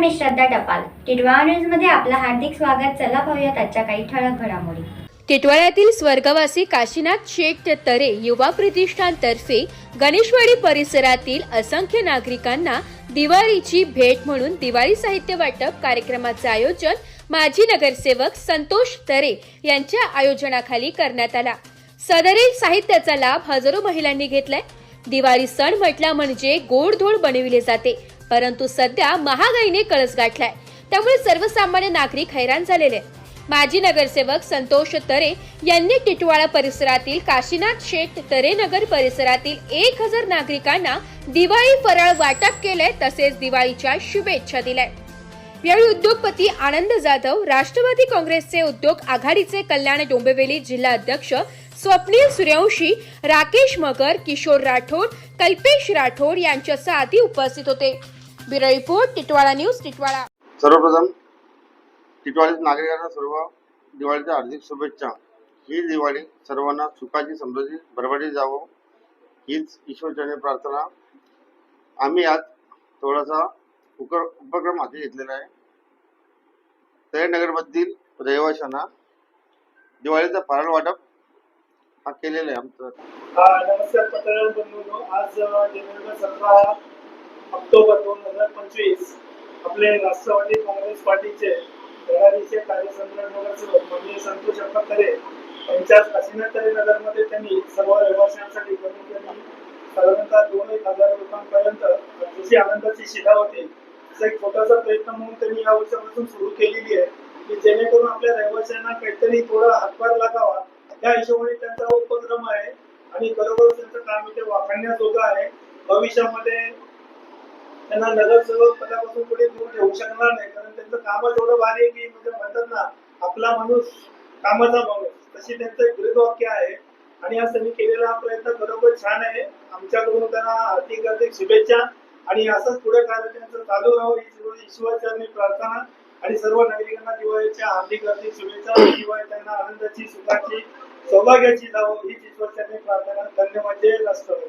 मी श्रद्धा टपाल. टिटवाळा न्यूजमध्ये आपलं हार्दिक स्वागत. चला पाहूयात आजच्या काही ठळक घडामोडी. टिटवाळ्यातील स्वर्गवासी काशीनाथ शेठ तरे युवा प्रतिष्ठानतर्फे गणेशवाडी परिसरातील असंख्य नागरिकांना दिवाळीची भेट म्हणून दिवाळी साहित्य वाटप कार्यक्रमाचे आयोजन माजी नगरसेवक संतोष तरे यांच्या आयोजनाखाली करण्यात आला. सदरील साहित्याचा लाभ हजारो महिलांनी घेतलाय. दिवाळी सण म्हटला म्हणजे गोडधोड बनविले जाते. परंतु सध्या महागाईने कळस गाठलाय. त्यामुळे सर्वसामान्य नागरिक हैराण झालेले माजी नगरसेवक संतोष तरे यांनी टिटवाळा परिसरातील काशीनाथ शेठ तरे नगर परिसरातील एक हजार नागरिकांना दिवाळी फराळ वाटप केले तसेच दिवाळीच्या शुभेच्छा दिल्या यावेळी उद्योगपती आनंद जाधव राष्ट्रवादी काँग्रेसचे उद्योग आघाडीचे कल्याण डोंबिवली जिल्हा अध्यक्ष स्वप्नील सूर्यवंशी राकेश मगर किशोर राठोड कल्पेश राठोड यांच्यासह आधी उपस्थित होते. Bureau report Titwala news Titwala. सर्वप्रथम टिटवाळीत नागरिकांना सर्व दिवाळीच्या हार्दिक शुभेच्छा. ही दिवाळी सर्वांना सुखाची समृद्धी भरभराटी जावो. हीच ईश्वरचरणी प्रार्थना. आम्ही आज थोडासा उकर उपक्रम हाती घेतलेला आहे. तळेनगरमधील रहिवाशांना दिवाळीचा फराळ वाटप हा केलेला आहे आमचं. नमस्कार पत्रकार बंधूंनो. आज सतरा ऑक्टोबर दोन हजार पंचवीस आपले राष्ट्रवादी काँग्रेस पार्टीचे धडाडीचे कार्यसंघटक म्हणजे संतोष अप्पा तरे यांच्या काशीनाथ तरे नगरमध्ये त्यांनी सर्व रहिवाशांसाठी कमीत कमी साधारणतः दोन एक हजार लोकांपर्यंत जशी आनंदाची शिधा होती. असा एक छोटासा प्रयत्न म्हणून त्यांनी या वर्षापासून सुरू केलेली आहे की जेणेकरून आपल्या रहिवाशांना काहीतरी थोडा हातभार लागावा. त्या हिशोबाने त्यांचा उपक्रम आहे आणि खरोखर त्यांचं काम इथे वाखाणण्याजोगं आहे. भविष्यामध्ये त्यांना नगरसेवक पदापासून पुढे दूर ठेवू शकणार नाही कारण त्यांचं कामच एवढं भारी आहे की म्हणजे म्हणतात ना आपला माणूस कामाचा माणूस तशी त्यांचं एक आहे. आणि आज त्यांनी केलेला हा प्रयत्न खरोखर छान आहे. आमच्याकडून त्यांना हार्दिक हार्दिक शुभेच्छा. आणि असंच पुढे कार्य त्यांचं चालू राहावं ही ईश्वरचरणी प्रार्थना. आणि सर्व नागरिकांना दिवाळीच्या हार्दिक हार्दिक शुभेच्छा. दिवाळी त्यांना आनंदाची सुखाची सौभाग्याची जावं. हीच ईश्वरचरणी प्रार्थना. धन्यवाद. जय राष्ट्रवादी.